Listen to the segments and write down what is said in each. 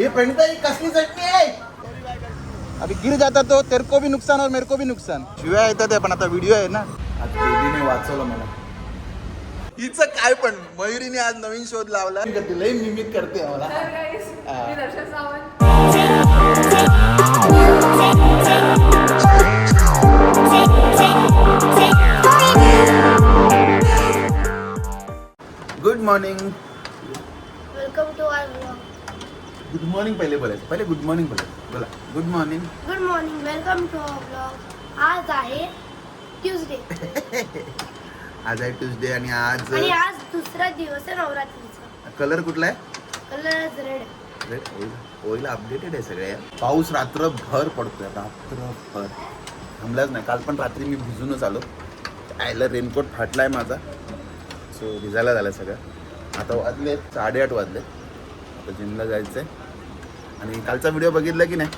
हे कसली चटणी आहे? अभी गिर जाता तो तेरे को भी नुकसान और मेरे को भी नुकसान. शिवाय येतात पण आता व्हिडिओ आहे ना. आज बेबीने वाचवलं मला. हिचं काय पण मयुरीने आज नवीन शोध लावला. करते लई मिमिक करते मला. Good morning welcome to our blog good morning पहिले बोलायचं. पहिले गुड मॉर्निंग बोलायचं. बोला. Good morning good morning welcome to blog आज आहे ट्यूजडे आज आहे ट्युजडे आणि आज आणि आज दुसरा दिवस आहे नवरात्रीचा. कलर कुठला आहे? कलर रेड ओईल अपडेटेड आहे सगळे. पाऊस रात्रभर पडतोय. रात्रभर. थांबलाच नाही. काल पण रात्री मी भिजूनच आलो. आयला रेनकोट फाटलाय माझा. सो भिजायला झालं सगळं. आता वाजले साडेआठ वाजले. आता जिमला जायचं आहे आणि कालचा व्हिडिओ बघितला की नाही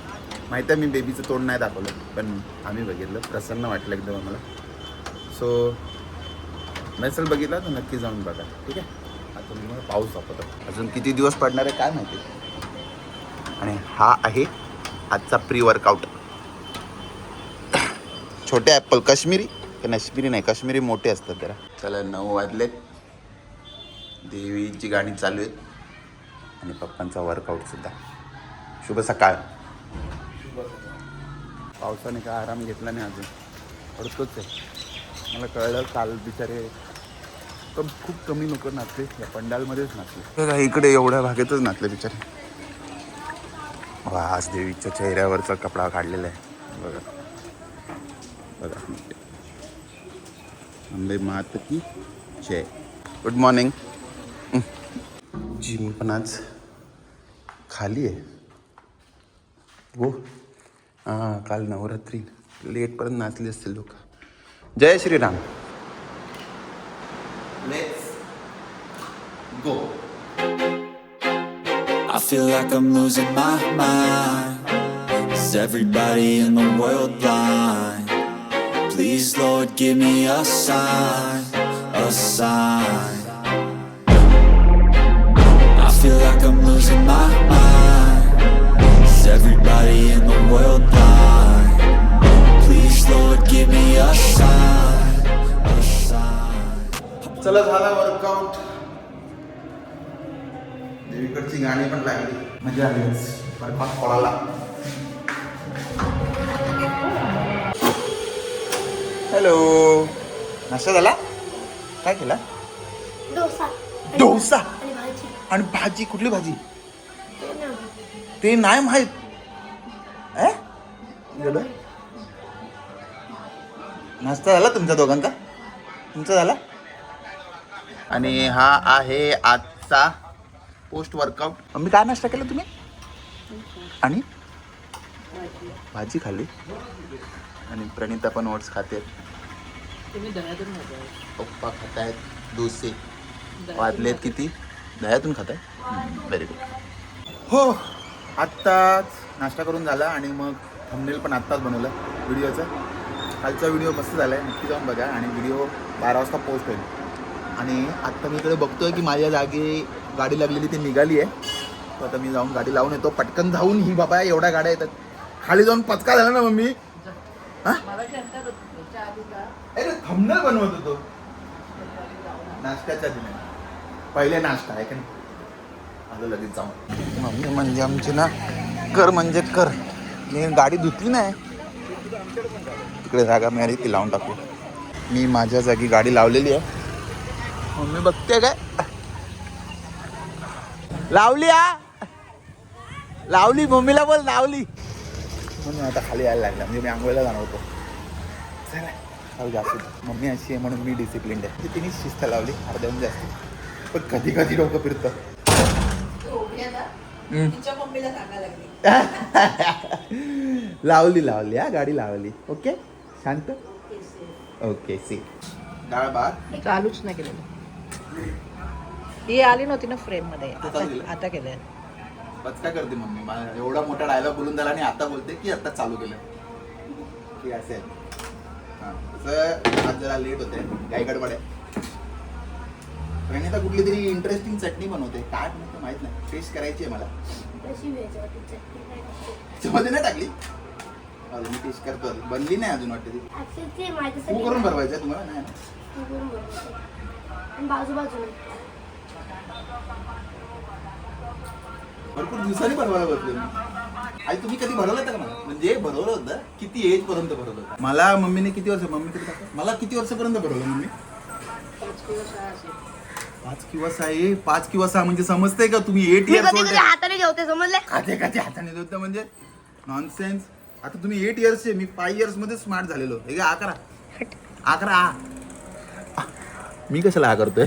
माहिती आहे मी बेबीचं तोंड नाही दाखवलं पण आम्ही बघितलं. प्रसन्न वाटलं एकदम आम्हाला. सो नसेल बघितला तर नक्की जाऊन बघा ठीक आहे? आता मी मला पाऊस दाखवतो. अजून किती दिवस पडणार आहे काय माहिती? आणि हा आहे आजचा प्री वर्कआउट छोटे ॲपल काश्मीरी काश्मीरी नाही काश्मीरी मोठे असतात जरा. चला नऊ वाजलेत देवीची गाणी चालू आहेत. आणि पप्पांचा वर्कआउट सुद्धा. शुभ सकाळ. पावसाने काय आराम घेतला नाही अजून. पडतोच आहे. मला कळलं काल बिचारे कम खूप कमी लोक नाचले. या पंडालमध्येच नाचले. इकडे एवढ्या भागेतच नाचले बिचारे. वा आज देवीच्या चेहऱ्यावरचा कपडा काढलेला आहे. बघा. बघा. अंबे मात की जय. गुड मॉर्निंग जिम पण आज खाली आहे. हो हां काल नवरात्री लेटपर्यंत नाचले असतील लोक जय Shriram let's go I feel like I'm losing my mind. Is everybody in the world blind? Please, Lord, give me a sign, a sign. I feel like I'm losing my mind. Is everybody in the world blind? Please, Lord, give me a sign, a sign. चला झाला workout देवीकडची गाणी पण लागली. मजा आली. Workout पळाला. Hello नाश्ता झाला? काय केला? डोसा. डोसा. आणि भाजी? कुठली भाजी. ते नाही माहीत. ए? गेलं? नाश्ता झाला तुमच्या दोघांचा? तुमचा झाला? आणि हा आहे आजचा पोस्ट वर्कआउट मी काय नाश्ता केला तुम्ही? आणि? भाजी खाल्ली. आणि प्रणिता पण ओट्स खाते. पप्पा खात आहेत डोसे वाजलेत किती? दह्यातून खात आहे व्हेरी गुड हो. आत्ताच नाश्ता करून झाला आणि मग थंबनेल पण आत्ताच बनवलं व्हिडिओचं कालचा व्हिडिओ मस्त झाला आहे नक्की जाऊन बघा आणि व्हिडिओ बारा वाजता पोस्ट होईल. आणि आत्ता मी इकडे बघतोय की माझ्या जागी गाडी लागलेली ती निघाली आहे. तर आता मी जाऊन गाडी लावून येतो. पटकन जाऊन ही बाबा एवढ्या गाड्या येतात. खाली जाऊन पचका झाला ना मम्मी? हा? अरे थंबनेल बनवत होतो. नाश्त्याच्या दिने पहिले नाश्ता आहे का नाही आलं लगेच जाऊन. मम्मी म्हणजे आमची ना कर म्हणजे कर. मी गाडी धुतली नाही. तिकडे जागा मिळाली ती लावून टाकू. मी माझ्या जागी गाडी लावलेली आहे. मम्मी बघते काय? लावली आ लावली मम्मीला बोल लावली. म्हणून आता खाली यायला लागला म्हणजे मी आंघोळीला जाणार होतो. चला. मम्मी अशी आहे म्हणून मी डिसिप्लिन आहे. तिने शिस्त लावली. अर्ध्याहून जास्त. पण कधी कधी डोकं फिरतं. तिच्या मम्मीला सांगायला लागली. लावली लावली हा गाडी लावली. ओके? शांत? ओके सी डाळ भात? चालूच नाही केलेलं. ती आली नव्हती ना फ्रेममध्ये. आता आता दिलं? आता केलंय. बस काय करते मम्मी? मा- एवढा मोठा डायलॉग बोलून झाला आणि आता बोलते की आता चालू केलं. की असे आहे. हा, तसं आज जरा लेट होते. काही गडबड आहे. प्रणिता कुठली तरी इंटरेस्टिंग चटणी बनवते. काय बनवते माहीत नाही. टेस्ट करायची आहे मला. कशी चटणी काय त्याच्यामध्ये नाही टाकली? अजून मी टेस्ट करतो. बनली नाही अजून वाटते ती. ते करून भरवायचं आहे तुम्हाला? नाही ना? तू करून बनवायचं. आणि बाजू बाजूने भरपूर दिवसांनी भरवायला बसलो मी. आई तुम्ही कधी भरवलं होतं का मला? म्हणजे भरवलं होतं. किती एज पर्यंत भरवलं होतं? मला मम्मीने किती वर्ष मम्मी किती मला किती वर्षापर्यंत भरवलं मम्मी? पाच किंवा सहा ए पाच किंवा सहा म्हणजे समजतंय का तुम्ही? एट मी इयर्स कधी हाताने ठेवते समजले? खाते खाते हाताने देत म्हणजे? नॉनसेन्स आता तुम्ही एट इयर्सचे मी फाईव्ह इयर्समध्ये स्मार्ट झालेलो. हे का अकरा अकरा आ. मी कशाला हा करतोय?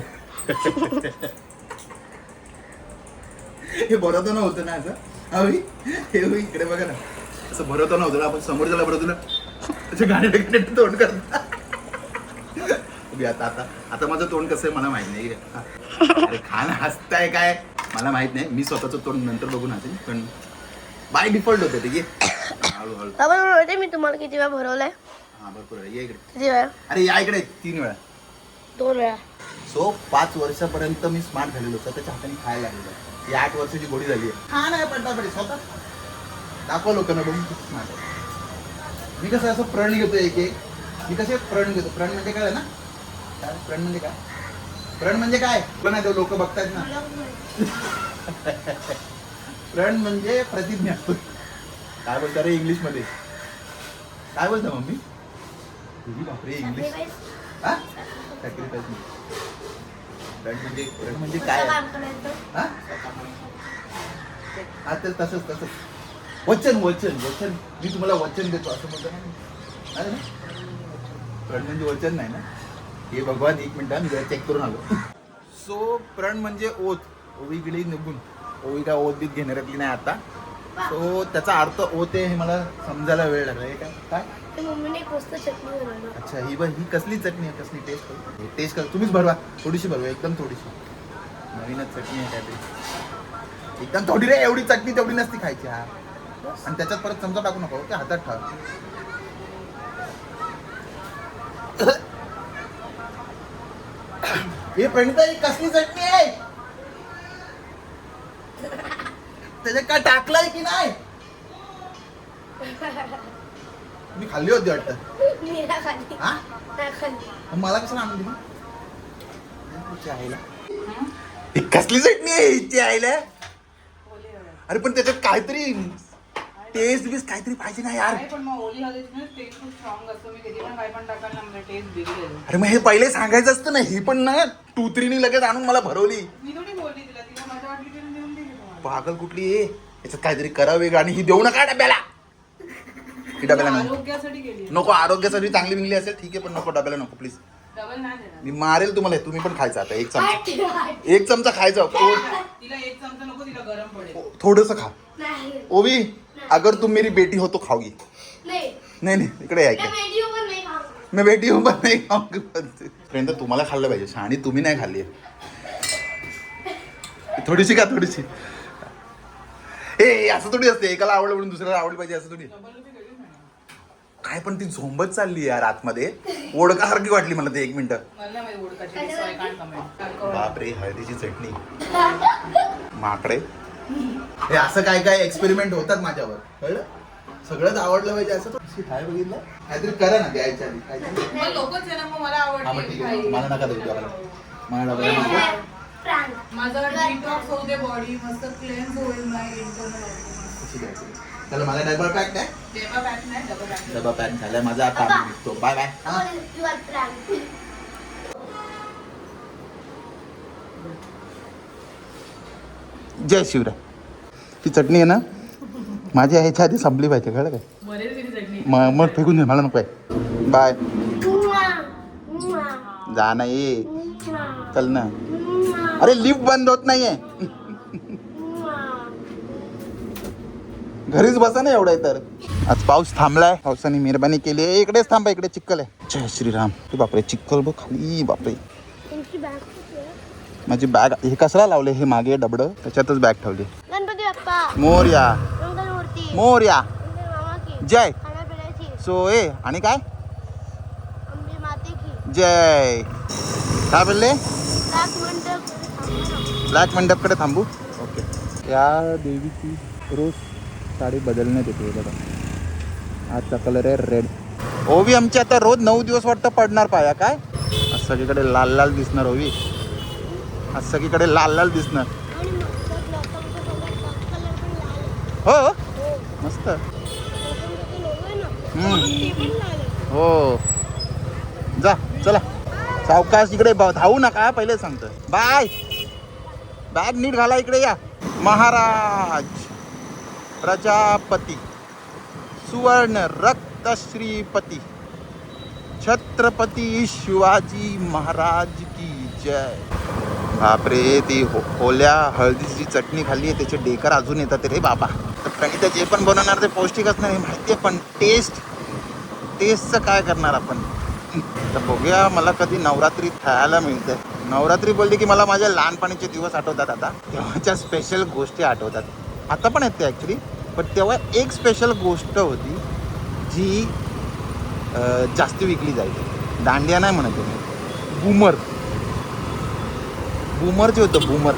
हे भरवताना होतं ना असं? हा होई? हे होई, इकडे बघा ना. असं भरवताना होतं ना आपण समोर ज्याला भरवतो ना त्याच्या गाडी तोंड करता? आता आता आता माझं तोंड कसं आहे मला माहीत नाही. अरे खान हसताय काय? मला माहीत नाही. मी स्वतःचं तोंड नंतर बघून हसेन पण बाय डिफॉल्ट होतं ते घे. हळूहळू. बाबा माहिती मी तुम्हाला किती वेळा भरवलंय? हा भरपूर आहे. ये इकडे. किती वेळा? अरे या इकडे तीन वेळा. दोन वेळा. सो पाच वर्षापर्यंत मी स्मार्ट झालेलो. स्वतःच्या हाताने खायला लागलेलो. ही आठ वर्षाची गोडी झाली आहे. हा नाही स्वतः. दाखवा लोकांना बघून खूप स्मार्ट आहे. मी कसं असं प्रण घेतो एक एक. मी कसे प्रण घेतो? प्रण म्हणजे काय ना? काय? प्रण म्हणजे काय? प्रण म्हणजे काय? पण नाही लोक बघतायत ना. प्रण म्हणजे प्रतिज्ञा. काय बोलता रे इंग्लिशमध्ये काय बोलता मम्मी? तुझी बापरे इंग्लिश. हा? सॅक्रिफाईस प्रण म्हणजे प्रण. म्हणजे काय? काम करायचं हा? हा तर तसंच तसंच. वचन वचन वचन. मी तुम्हाला वचन देतो असं म्हणतो ना प्रण म्हणजे वचन नाही ना? हे भगवान एक मिनिट मी जरा चेक करून आलो. सो प्रण म्हणजे ओत. ओवी गिळी निघून. ओवी काय ओत बीत घेणाऱ्यातली नाही आता? सो त्याचा अर्थ ओत आहे हे मला समजायला वेळ लागला. हे काय? काय? मम्मीने चटणी बनवली. अच्छा ही बघ ही कसली चटणी आहे कसली टेस्ट करू? टेस्ट कर. तुम्हीच भरवा. थोडीशी भरवा एकदम थोडीशी. नवीनच चटणी आहे काहीतरी. एकदम थोडी रे एवढी चटणी तेवढी नसती खायची हा. आणि त्याच्यात परत चमचा टाकू नको ते हातात ठेवा. हे प्रणिता ही कसली चटणी आहे? त्याच्यात काय टाकलंय की नाही? मी खाल्ली होती वाटतं. मी हा? मग मला कसं आणून दिली? हिच्या आईला. ही कसली चटणी आहे हिची आईला? अरे पण त्याच्यात काहीतरी टेस्ट बिस्ट काहीतरी पाहिजे ना यार. नाही पण मग ओली हळदीची टेस्ट खूप स्ट्रॉंग असतो. मी कधी पण काय पण टाकायला ना टेस्ट बिघडेल. अरे मग हे पहिले सांगायचं असतं ना ही पण ना टू थ्रीनी लगेच आणून मला भरवली. मी थोडी बोलली तिला तिला माझ्या वाटली तिने देऊन दिली तुम्हाला. पागल कुठली आहे याच्यात काहीतरी करा वेगळं आणि ही देऊ नका डब्याला. ही डब्याला नको. आरोग्यासाठी गेली नको आरोग्यासाठी चांगली बिंगली असेल ठीक आहे पण नको डब्याला नको प्लीज डबल नाही देणार. मी मारेल तुम्हाला तुम्ही पण खायचं आता एक चमचा. एक चमचा खायचा तिला एक चमचा नको तिला गरम पडेल. थोडस खा. नाही. ओवी अगर तुम मेरी बेटी हो तो खाओगी। नाही। नाही नाही इकडे खाऊ मैं बेटी हूँ पण नाही खाऊंगी। फ्रेंड तुम्हाला खाल्लं पाहिजे आणि तुम्ही नाही खाल्ली थोडीशी का थोडीशी. ए असं थोडी असते एकाला आवडलं म्हणून दुसऱ्याला आवडली पाहिजे असं थोडी. काय पण ती झोंबत चालली यार आतमध्ये. ओळखासारखी वाटली मला ते एक मिनिट. बापरे हळदीची चटणी. माकडे. हे असं काय काय एक्सपेरिमेंट होतात माझ्यावर कळलं? सगळंच आवडलं पाहिजे असं तो. काय बघितलं? काहीतरी करा ना द्यायच्या आधी काहीतरी. मग लोकच आहे ना मग मला हा मग आवडते ठीक आहे. मला नका देऊ मला नको माझा डिटॉक्स होऊ दे बॉडी मस्त क्लेन्स होईल कशी द्यायची माझा डबा पॅक नाही डबा पॅक नाही डबा पॅक डबा पॅक झालाय माझा आता आम्ही निघतो. बाय बाय हा फ्रान्स जय शिवराय. ती चटणी आहे ना माझी ह्याच्या आधी संपली पाहिजे कळलं काय? मग मग फेकून दे मला नको आहे. बाय. जा ना ये. चल ना. अरे लिफ्ट बंद होत नाहीये. घरीच बसा ना एवढं आहे तर आज पाऊस थांबलाय पावसाने मेहरबानी केली आहे. इकडेच थांबा इकडे चिक्कल आहे. जय श्रीराम. ते बापरे चिक्कल बघ खाली बापरे तुमची बॅग कुठे आहे? माझी बॅग हे कसला लावले? हे मागे डबडं त्याच्यातच बॅग ठेवली. गणपती बाप्पा. मोर्या. मंगलमूर्ती. मोर्या. अंबे मामा की. जय. खाण्यापिण्याची सो ए आणि काय? अंबे माते की. जय. काय बोलले? लाख मंडप. ब्लॅक मंडपकडे थांबू. ओके. या देवीची रोज साडी बदलण्यात येते बघा. आजचा कलर आहे रेड ओवी आमची आता रोज नऊ दिवस वाटतं पडणार पाया काय? आज सगळीकडे लाल लाल दिसणार ओवी. आज सगळीकडे लाल लाल दिसणार. हो, हो. मस्त. हो. जा चला. सावकाश इकडे धावू नका पहिले सांगतो बाय. बॅग नीट घाला इकडे या. महाराज. प्रजापती. सुवर्ण रक्तश्रीपती. छत्रपती शिवाजी महाराज की जय. बापरे ती हो होल्या हळदीची जी चटणी खाल्ली आहे त्याचे डेकर अजून येतात रे बाबा. तर प्रणिता जे पण बनवणार ते पौष्टिक असणार हे माहिती आहे पण टेस्ट टेस्टचं काय करणार आपण? तर बघूया मला कधी नवरात्री खायला मिळते नवरात्री बोलली की मला माझ्या लहानपणीचे दिवस आठवतात आता. तेव्हाच्या स्पेशल गोष्टी आठवतात. आता पण आहेत ते ॲक्च्युली पण तेव्हा एक स्पेशल गोष्ट होती जी जास्त विकली जायची. दांडिया नाही म्हणत मी बूमर बूमर जे होतं बूमर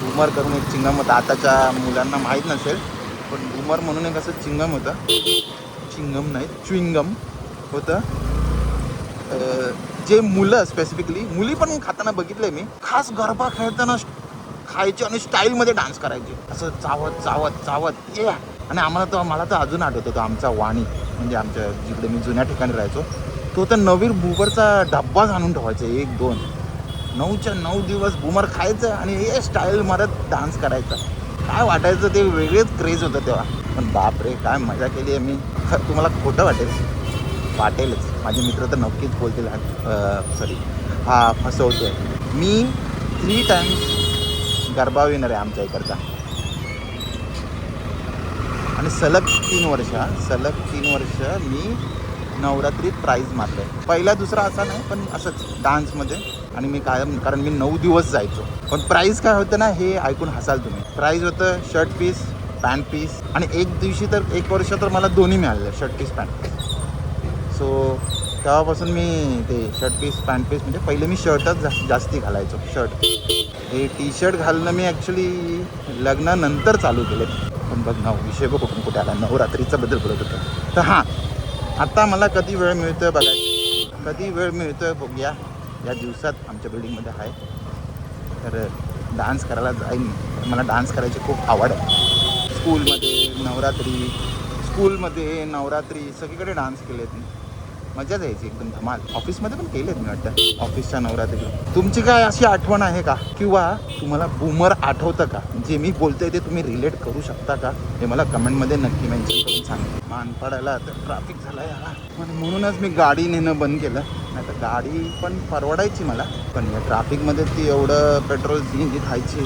बूमर करून एक चिंगम होतं. आताच्या मुलांना माहीत नसेल पण बूमर म्हणून एक असं चिंगम होतं. चिंगम नाही च्विंगम होतं. जे मुलं स्पेसिफिकली मुली पण खाताना बघितलंय मी. खास गरबा खेळताना खायचे आणि स्टाईलमध्ये डान्स करायचे. असं चावत चावत चावत. ये आणि आम्हाला तर मला तर अजून आठवतो तो आमचा वाणी म्हणजे आमच्या जिकडे मी जुन्या ठिकाणी राहायचो तो तर नवीर बुबरचा डब्बाच आणून ठेवायचा एक दोन. नऊच्या नऊ दिवस बुमर खायचं आणि हे स्टाईल मारत डान्स करायचा. काय वाटायचं ते वेगळेच क्रेज होतं तेव्हा. पण बापरे काय मजा केली आहे मी तुम्हाला खोटं वाटेल. वाटेलच. माझे मित्र तर नक्कीच बोलतील. सॉरी हा फसवतोय. मी थ्री टाईम्स गरबा विनर आहे आमच्या इकडचा. आणि सलग तीन वर्ष सलग तीन वर्ष मी नवरात्रीत प्राईज मारलं आहे पहिला दुसरा असा नाही पण असंच डान्समध्ये आणि मी कायम कारण मी नऊ दिवस जायचो. पण प्राईज काय होतं ना हे ऐकून हसाल तुम्ही. प्राईज होतं शर्ट पीस पॅन्ट पीस आणि एक दिवशी तर एक वर्ष तर मला दोन्ही मिळालेलं shirt piece pant piece so तेव्हापासून मी ते शर्ट पीस पॅन्ट पीस म्हणजे पहिले मी शर्टच जा जास्ती घालायचो शर्ट हे टी शर्ट घालणं मी ॲक्च्युली लग्नानंतर चालू केले पण बघ ना विषय बघ कुठून कुठे आला नवरात्रीचा बद्दल बोलत होतो. तर हां आता मला कधी वेळ मिळतोय बघायचं कधी वेळ मिळतोय बघूया. या दिवसात आमच्या बिल्डिंगमध्ये आहे. तर डान्स करायला जाईन. मला डान्स करायची खूप आवड आहे. स्कूलमध्ये नवरात्री स्कूलमध्ये नवरात्री सगळीकडे डान्स केलेत मी. मजा यायची एकदम धमाल. ऑफिसमध्ये पण केलेत मी वाटतं. ऑफिसच्या नवरात्री तुमची काय अशी आठवण आहे का? किंवा तुम्हाला बूमर आठवतं का? जे मी बोलतोय ते तुम्ही रिलेट करू शकता का? हे मला कमेंटमध्ये नक्की मेन्शन करून सांगा. मानपाडाला तर ट्रॅफिक झाला आहे म्हणूनच मी गाडी नेणं बंद केलं. नाही तर गाडी पण परवडायची मला. पण या ट्रॅफिकमध्ये ती एवढं पेट्रोल सी जी खायची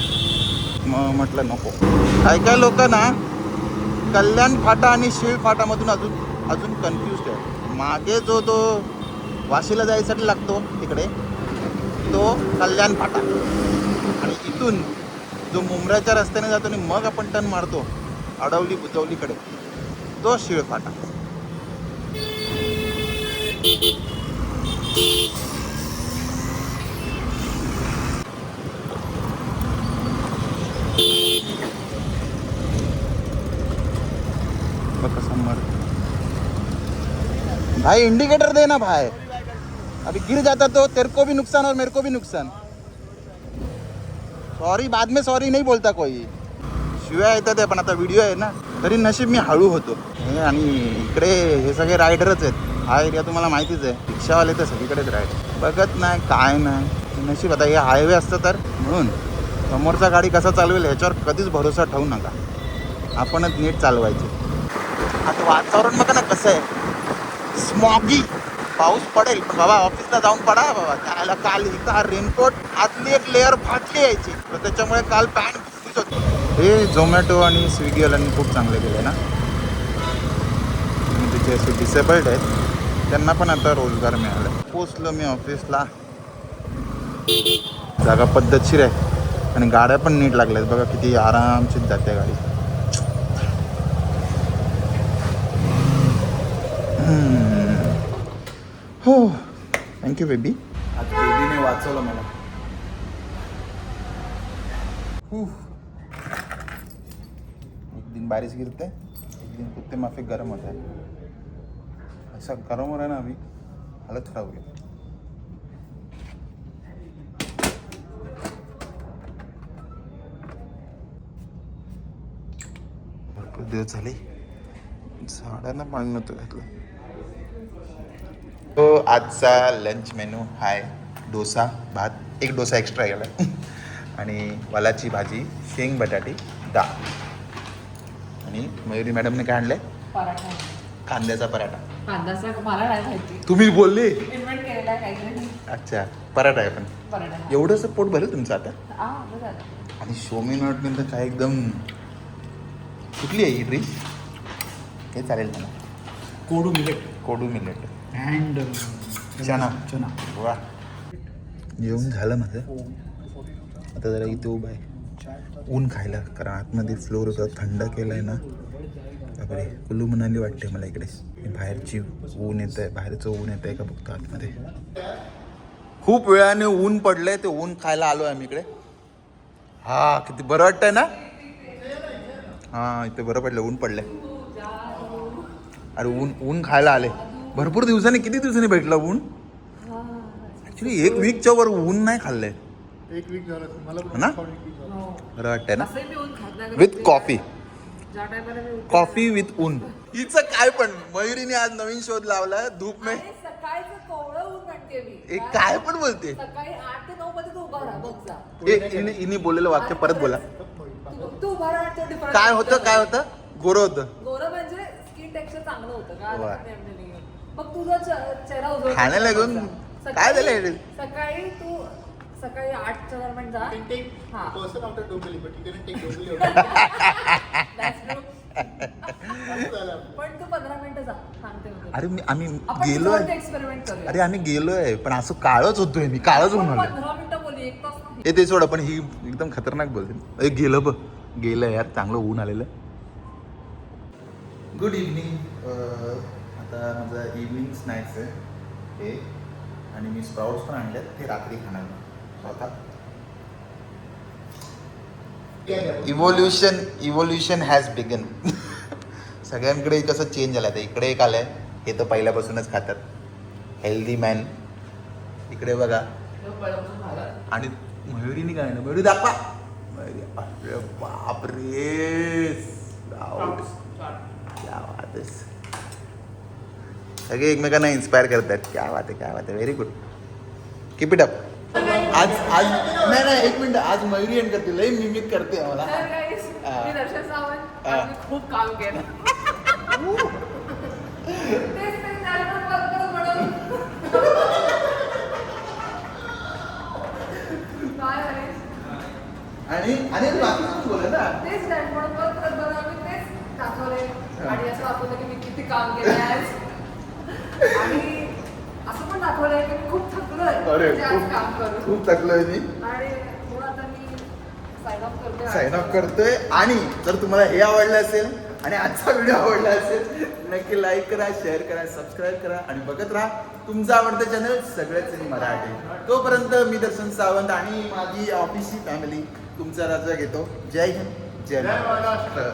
मग म्हटलं नको. काय काय लोक ना कल्याण फाटा आणि शिळ फाटामधून अजून अजून कन्फ्युज आहे. मागे जो तो वाशीला जायसाठी लागतो तिकडे तो कल्याण फाटा. आणि इथून जो मुंब्र्याच्या रस्त्याने जातो आणि मग आपण टन मारतो अडवली बुजवलीकडे तो शिळ फाटा. भाई इंडिकेटर दे ना भाई. अभी गिर जाता तो तेरे को भी नुकसान और मेरे को भी नुकसान. सॉरी बाद में सॉरी नहीं बोलता कोई. शिवाय येतात आहे पण आता व्हिडिओ आहे ना. तरी नशीब मी हळू होतो. हे आणि इकडे हे सगळे रायडरच आहेत. हा एरिया तुम्हाला माहितीच आहे. रिक्षावाले तर सगळीकडेच राहिले. बघत नाही काय नाही. नशीब आता हे हायवे असतं तर म्हणून समोरचा गाडी कसा चालवेल ह्याच्यावर कधीच भरोसा ठेवू नका. आपणच नीट चालवायचे. आता वातावरण बघा ना कसं आहे. स्मॉगी पाऊस पडेल. पण बाबा ऑफिसला जाऊन पडा बाबा. त्याला काल इथं रेनकोट आतली एक लेअर फाटली यायची. तर त्याच्यामुळे काल पॅन्ट भिजत होती. हे झोमॅटो आणि स्विगीवाल्यांनी खूप चांगले केले ना. आणि असे डिसेबल्ड आहेत. त्यांना पण आता रोजगार मिळाला. पोचलो मी ऑफिसला जागा पद्धतशीर आहे. आणि गाड्या पण नीट लागल्यात. बघा किती आरामशीर जाते गाडी. हो. थँक्यू बेबी आज बेबीने वाचवलं मला. एक दिन बारिश गिरते एक दिन कुत्ते माफी गर्म होता है ऐसा गर्म हो रहा है ना अभी हालत खराब हो गई भरपूर दिवस झाले. झाडांना पाणी नव्हतं घातलं. तो आजचा लंच मेनू हाय डोसा भात. एक डोसा एक्स्ट्रा गेला आणि वालाची भाजी शेंग बटाटी डाळ. आणि मयुरी मॅडमने काय आणलंय? पराठा. कांद्याचा पराठा. कांदाचा मला नाही माहिती तुम्ही बोलले? इन्व्हेंट केलेला आहे काहीतरी. अच्छा पराठा आहे पण. पराठा एवढंच पोट भरेल तुमचं आता? हा बरं झालं. आणि शोमी तर काय एकदम कुठली आहे ही ड्रिश हे चालेल मला. कोडू मिलेट कोडू मिलेट अँड चना. चना. वा. जेवण झालं माझं. आता जरा इथे उभं आहे. ऊन खायला कारण आतमध्ये फ्लोर होता थंड केलं आहे ना. बापरे कुल्लू मनाली वाटते मला इकडे. बाहेरची ऊन येत आहे बाहेरचं ऊन येत आहे का बघतो आतमध्ये खूप वेळाने ऊन पडलंय ते ऊन खायला आलो आहे आम्ही इकडे. हा किती बरं वाटतंय ना? हा इथे बरं पडलं ऊन पडलंय. अरे ऊन ऊन खायला आले. भरपूर दिवसांनी किती दिवसांनी भेटलं ऊन? ऍक्च्युली एक वीकच्या वर ऊन नाही खाल्लंय. एक वीक झालं मला ना. बरं वाटतंय ना? असंही मी ऊन खात नाही. विथ कॉफी कॉफी विथ ऊन. हिचं काय पण मयुरीने आज नवीन शोध लावला धूप में. हे काय पण बोलते. हिने बोललेलं वाक्य परत बोला. काय होतं काय होतं? गोरं होतं. गोरं म्हणजे स्किन टेक्स्चर चांगलं होतं. का वा. मग तुझा चे- चेहरा उजळतो. खाण्याला घेऊन सकाळी- काय झालं? सकाळी तू सकाळी आठच्या दरम्यान जा. हा. Person after Dombivli but you can take Dombivli That's true. पण तू पंधरा मिनिटं जा सांगते मी तुला. अरे मी आम्ही गेलोय. एक्सपेरिमेंट करूया. अरे आम्ही गेलोय पण असं काळच होतोय मी काळच होऊन आपण आलोय पंधरा मिनिटं बोलू एक तास नाही. हे ते सोडा पण ही एकदम खतरनाक बोलते अरे गेलं बघ. गेलं यार चांगलं ऊन आलेलं. गुड इव्हनिंग आता माझं इव्हनिंग स्नॅक्स आहे हे. आणि मी स्प्राउट्स पण आणलेत ते रात्री खाणार स्वतः इव्होल्युशन इव्होल्युशन हॅज बिगन सगळ्यांकडे कसं चेंज झालं आहे इकडे एक आलंय. हे तर पहिल्यापासूनच खातात. हेल्दी मॅन इकडे बघा. आणि मयुरीने काय ना मयुरी दाखवा. मयुरी अरे बाप रे क्या बात आहे. सगळे एकमेकांना इन्स्पायर करतात. क्या बात आहे क्या बात आहे. Very good keep it up आज आज नाही नाही एक मिनिट. आज मयुरी एंड करते. लई मिमिक करते मला. खूप काम केलं. आणि आणि बाकी बोला ना. तेच नाही म्हणून परत मी तेच दाखवले. आणि असं दाखवलं की मी किती काम केलं आज. आणि असं पण दाखवलंय की मी खूप थकलोय. अरे म्हणजे आज काम खूप करून. खूप थकलोय मी. आणि म्हणून आता मी साइन ऑफ करते साइन ऑफ करतोय. आणि जर तुम्हाला हे आवडलं असेल आणि आजचा व्हिडिओ आवडला असेल नक्की लाईक करा शेअर करा सबस्क्राईब करा आणि बघत राहा तुमचं आवडतं चॅनल सगळ्याच इन मराठी. तोपर्यंत मी दर्शन सावंत आणि माझी ऑफिसची फॅमिली तुमचा राजा घेतो. जय हिंद जय महाराष्ट्र.